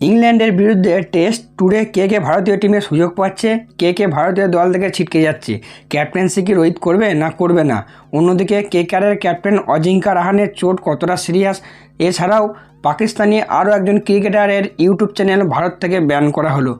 ইংল্যান্ডের বিরুদ্ধে টেস্ট ট্যুরে কে কে ভারতীয় টিমে সুযোগ পাচ্ছে, কে কে ভারতীয় দল থেকে ছিটকে যাচ্ছে, ক্যাপ্টেন্সি কি রোহিত করবে না করবে না? অন্যদিকে কে কারের ক্যাপ্টেন অজিঙ্কা রাহানের চোট কতটা সিরিয়াস এছাড়াও পাকিস্তানি আরও একজন ক্রিকেটারের ইউটিউব চ্যানেল ভারত থেকে ব্যান করা হলো।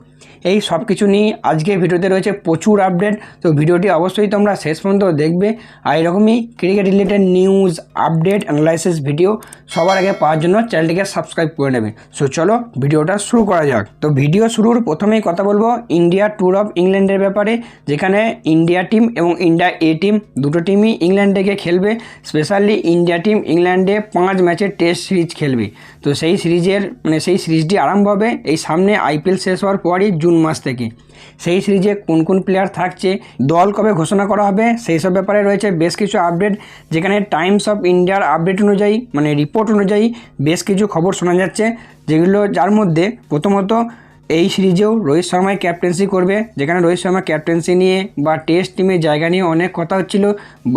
এই সব কিছু নিয়ে আজকে ভিডিওতে রয়েছে প্রচুর আপডেট। তো ভিডিওটি অবশ্যই তোমরা শেষ পর্যন্ত দেখবে। আর এরকমই cricket related news, update analysis video সবার আগে পাওয়ার জন্য চ্যানেলটিকে সাবস্ক্রাইব করে নেবে। সো চলো ভিডিওটা শুরু করা যাক। তো ভিডিও শুরুর প্রথমেই কথা বলব ইন্ডিয়া ট্যুর অফ ইংল্যান্ডের ব্যাপারে। যেখানে ইন্ডিয়া টিম এবং ইন্ডিয়া এ টিম দুটো টিমই ইংল্যান্ডে খেলবে। স্পেশালি ইন্ডিয়া টিম ইংল্যান্ডে পাঁচ ম্যাচের টেস্ট সিরিজ খেলবে। তো সেই সিরিজের মানে সেই সিরিজটি আরম্ভ হবে এই সামনে আইপিএল শেষ হওয়ার পরই জুন মাস থেকে। সেই সিরিজে কোন কোন প্লেয়ার থাকছে, দল কবে ঘোষণা করা হবে, সেই সব ব্যাপারে রয়েছে বেশ কিছু আপডেট যেখানে টাইমস অফ ইন্ডিয়ার আপডেট অনুযায়ী মানে রিপোর্ট অনুযায়ী বেশ কিছু খবর শোনা যাচ্ছে, যেগুলো যার মধ্যে প্রথমত এই সিরিজেও রোহিত শর্মাই ক্যাপ্টেন্সি করবে। যেখানে রোহিত শর্মা ক্যাপ্টেন্সি নিয়ে বা টেস্ট টিমের জায়গা নিয়ে অনেক কথা হচ্ছিল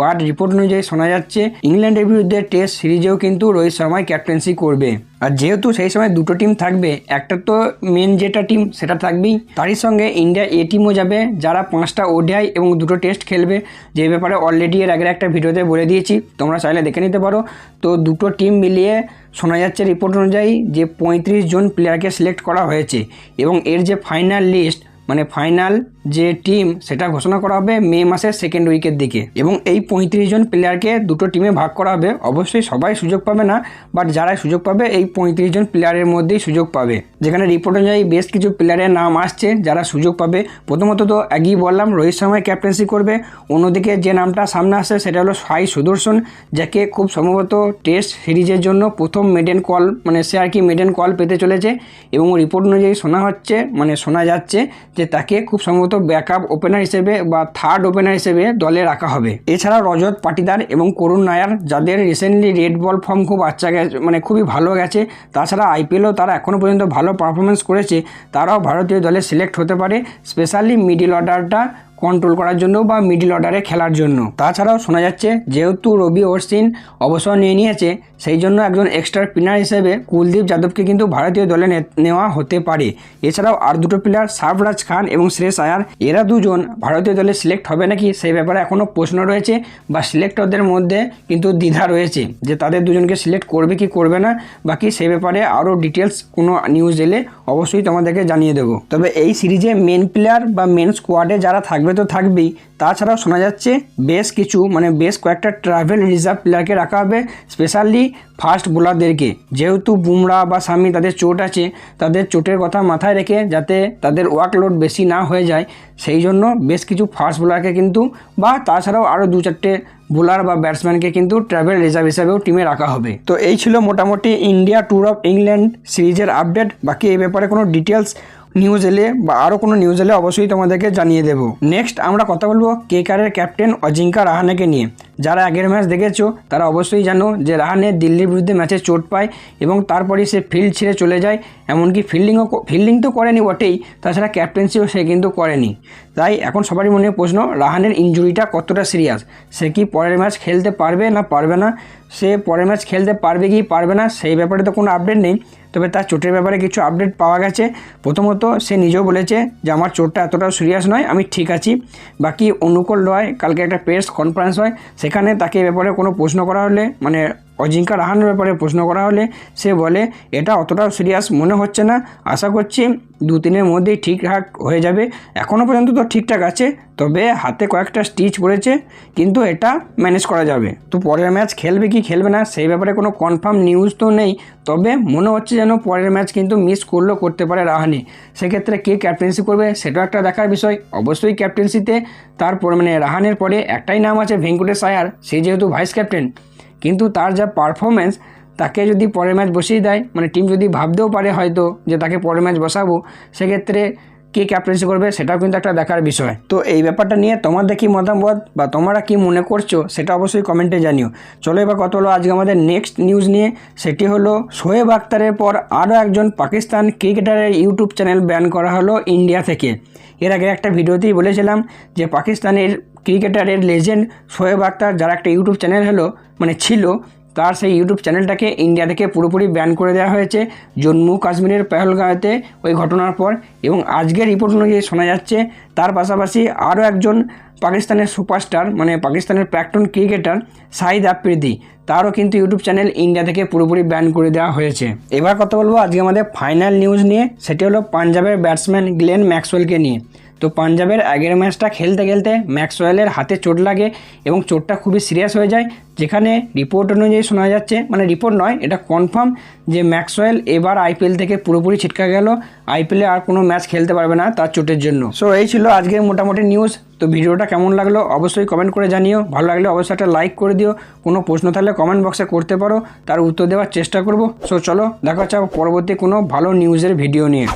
বাট রিপোর্ট অনুযায়ী শোনা যাচ্ছে, ইংল্যান্ডের বিরুদ্ধে টেস্ট সিরিজেও কিন্তু রোহিত শর্মাই ক্যাপ্টেন্সি করবে। আর যেহেতু সেই সময় দুটো টিম থাকবে, একটা তো মেন যেটা টিম সেটা থাকবেই। তারই সঙ্গে ইন্ডিয়া এ টিমও যাবে, যারা পাঁচটা ওডিআই এবং দুটো টেস্ট খেলবে। যে ব্যাপারে অলরেডি এর আগের একটা ভিডিওতে বলে দিয়েছি, তোমরা চাইলে দেখে নিতে পারো। তো দুটো টিম মিলিয়ে শোনা যাচ্ছে রিপোর্ট অনুযায়ী যে পঁয়ত্রিশ জন প্লেয়ারকে সিলেক্ট করা হয়েছে এবং এর যে ফাইনাল লিস্ট মানে ফাইনাল যে টিম সেটা ঘোষণা করা হবে মে মাসের সেকেন্ড উইকের দিকে। এবং এই পঁয়ত্রিশ জন প্লেয়ারকে দুটো টিমে ভাগ করা হবে অবশ্যই সবাই সুযোগ পাবে না বাট যারাই সুযোগ পাবে, এই পঁয়ত্রিশ জন প্লেয়ারের মধ্যেই সুযোগ পাবে। যেখানে রিপোর্ট অনুযায়ী বেশ কিছু প্লেয়ারের নাম আসছে, যারা সুযোগ পাবে। প্রথমত তো আগেই বললাম, রোহিত শর্মায় ক্যাপ্টেন্সি করবে। অন্যদিকে যে নামটা সামনে আসছে, সেটা হলো সাই সুদর্শন, যাকে খুব সম্ভবত টেস্ট সিরিজের জন্য প্রথম মেডেন কল মানে সে আর কি মেডেন কল পেতে চলেছে। এবং রিপোর্ট অনুযায়ী শোনা হচ্ছে মানে শোনা যাচ্ছে যে তাকে খুব সম্ভবত ব্যাকআপ ওপেনার হিসেবে বা থার্ড ওপেনার হিসেবে দলে রাখা হবে। এছাড়া রজত পাটিদার এবং করুণ নায়ার, যাদের রিসেন্টলি রেড বল ফর্ম খুব আচ্ছা গেছে মানে খুবই ভালো গেছে, তাছাড়া আইপিএলও তারা এখনও পর্যন্ত ভালো পারফরমেন্স করেছে, তারাও ভারতীয় দলে সিলেক্ট হতে পারে স্পেশালি মিডিল অর্ডারটা কন্ট্রোল করার জন্য বা মিডিল অর্ডারে খেলার জন্য। তাছাড়াও শোনা যাচ্ছে, যেহেতু রবি অশ্বিন অবসর নিয়ে নিয়েছে, সেই জন্য একজন এক্সট্রা স্পিনার হিসেবে কুলদীপ যাদবকে কিন্তু ভারতীয় দলে নেওয়া হতে পারে। এছাড়াও আর দুটো প্লেয়ার সারফরাজ খান এবং শ্রেয়স আয়ার, এরা দুজন ভারতীয় দলে সিলেক্ট হবে নাকি সেই ব্যাপারে এখনও প্রশ্ন রয়েছে বা সিলেক্টরদের মধ্যে কিন্তু দ্বিধা রয়েছে যে তাদের দুজনকে সিলেক্ট করবে কি করবে না, বাকি সেই ব্যাপারে আরও ডিটেলস কোনো নিউজ এলে অবশ্যই তোমাদেরকে জানিয়ে দেবো। তবে এই সিরিজে মেন প্লেয়ার বা মেন স্কোয়াডে যারা থাকবে তো থাকবেই। তাছাড়াও শোনা যাচ্ছে বেশ কিছু মানে বেশ কয়েকটা ট্রাভেল রিজার্ভ প্লেয়ারকে রাখা হবে স্পেশালি ফাস্ট বোলারদেরকে যেহেতু বুমরা বা সামি তাদের চোট আছে, তাদের চোটের কথা মাথায় রেখে যাতে তাদের ওয়ার্কলোড বেশি না হয়ে যায়, সেই জন্য বেশ কিছু ফাস্ট বোলারকে কিন্তু, বা তাছাড়াও আরও দু চারটে বোলার বা ব্যাটসম্যানকে কিন্তু ট্রাভেল রিজার্ভ হিসাবেও টিমে রাখা হবে। তো এই ছিল মোটামুটি ইন্ডিয়া ট্যুর অফ ইংল্যান্ড সিরিজের আপডেট। বাকি এই ব্যাপারে কোনো ডিটেলস নিউজ এলে বা আরও কোনো নিউজ এলে অবশ্যই তোমাদেরকে জানিয়ে দেবো। নেক্সট আমরা কথা বলব কেকারের ক্যাপ্টেন অজিঙ্কা রাহানেকে নিয়ে। যারা আগের ম্যাচ দেখেছ, তারা অবশ্যই জানো যে রাহানে দিল্লির বিরুদ্ধে ম্যাচে চোট পায় এবং তারপরেই সে ফিল্ড ছেড়ে চলে যায়, এমনকি ফিল্ডিংও ফিল্ডিং তো করেনি বটেই, তাছাড়া ক্যাপ্টেন্সিও সে কিন্তু করেনি। তাই এখন সবারই মনে প্রশ্ন, রাহানের ইঞ্জুরিটা কতটা সিরিয়াস সে কি পরের ম্যাচ খেলতে পারবে না পারবে না? সে পরের ম্যাচ খেলতে পারবে কি পারবে না, সেই ব্যাপারে তো কোনো আপডেট নেই। তবে তার চোটের ব্যাপারে কিছু আপডেট পাওয়া গেছে। প্রথমত, সে নিজেও বলেছে যে, আমার চোটটা এতটাও সিরিয়াস নয়, আমি ঠিক আছি। বাকি অনুকূল রয় কালকে একটা প্রেস কনফারেন্স হয় সেখানে তাকে ব্যাপারে কোনো প্রশ্ন করা হলে মানে অজিঙ্কা রাহানের ব্যাপারে প্রশ্ন করা হলে সে বলে, এটা অতটাও সিরিয়াস মনে হচ্ছে না। আশা করছি দু তিনের মধ্যেই ঠিকঠাক হয়ে যাবে। এখনও পর্যন্ত তো ঠিকঠাক আছে, তবে হাতে কয়েকটা স্টিচ পড়েছে, কিন্তু এটা ম্যানেজ করা যাবে। তো পরের ম্যাচ খেলবে কি খেলবে না, সেই ব্যাপারে কোনো কনফার্ম নিউজ তো নেই। তবে মনে হচ্ছে যেন পরের ম্যাচ কিন্তু মিস করলেও করতে পারে রাহানি। সেক্ষেত্রে কে ক্যাপ্টেন্সি করবে সেটাও একটা দেখার বিষয়। অবশ্যই ক্যাপ্টেন্সিতে তারপর মানে রাহানের পরে একটাই নাম আছে ভেঙ্কটেশ আয়ার। সে যেহেতু ভাইস ক্যাপ্টেন কিন্তু তার যা পারফরমেন্স তাকে যদি পরের ম্যাচ বসিয়ে দেয় মানে টিম যদি ভাবতেও পারে হয়তো যে তাকে পরের ম্যাচ বসাবো, সেক্ষেত্রে কে ক্যাপ্টেন্সি করবে সেটাও কিন্তু একটা দেখার বিষয়। তো এই ব্যাপারটা নিয়ে তোমাদের কি মতামত বা তোমরা কি মনে করছ সেটা অবশ্যই কমেন্টে জানিও। চলো এবার কত হলো আজকে আমাদের নেক্সট নিউজ নিয়ে, সেটি হলো শোয়েব আক্তারের পর আরও একজন পাকিস্তান ক্রিকেটারের ইউটিউব চ্যানেল ব্যান করা হলো ইন্ডিয়া থেকে। এর আগে একটা ভিডিওতেই বলেছিলাম যে পাকিস্তানের ক্রিকেটারের লেজেন্ড শোয়েব আক্তার, যার একটা ইউটিউব চ্যানেল হলো মানে ছিল, তার সেই ইউটিউব চ্যানেলটাকে ইন্ডিয়া থেকে পুরোপুরি ব্যান করে দেওয়া হয়েছে জম্মু কাশ্মীরের পেহলগাঁওতে ওই ঘটনার পর। এবং আজকের রিপোর্ট অনুযায়ী শোনা যাচ্ছে, তার পাশাপাশি আরও একজন পাকিস্তানের সুপারস্টার মানে পাকিস্তানের প্রাক্তন ক্রিকেটার শাহিদ আফ্রিদি, তারও কিন্তু ইউটিউব চ্যানেল ইন্ডিয়া থেকে পুরোপুরি ব্যান করে দেওয়া হয়েছে। এবার কথা বলব আজকে আমাদের ফাইনাল নিউজ নিয়ে, সেটি হলো পাঞ্জাবের ব্যাটসম্যান গ্লেন ম্যাক্সওয়েলকে নিয়ে। তো পাঞ্জাবের আগের ম্যাচটা খেলতে খেলতে ম্যাক্সওয়েলের হাতে চোট লাগে এবং চোটটা খুবই সিরিয়াস হয়ে যায়, যেখানে রিপোর্ট অনুযায়ী শোনা যাচ্ছে মানে রিপোর্ট নয়, এটা কনফার্ম যে ম্যাক্সওয়েল এবার আইপিএল থেকে পুরোপুরি ছিটকা গেল, আইপিএলে আর কোনো ম্যাচ খেলতে পারবে না তার চোটের জন্য। সো এই ছিল আজকের মোটামুটি নিউজ তো ভিডিওটা কেমন লাগল অবশ্যই কমেন্ট করে জানিও, ভালো লাগলে অবশ্যই একটা লাইক করে দিও, কোনো প্রশ্ন থাকলে কমেন্ট বক্সে করতে পারো, তার উত্তর দেওয়ার চেষ্টা করব। সো চলো, দেখা হচ্ছে পরবর্তী কোনো ভালো নিউজের ভিডিও নিয়ে।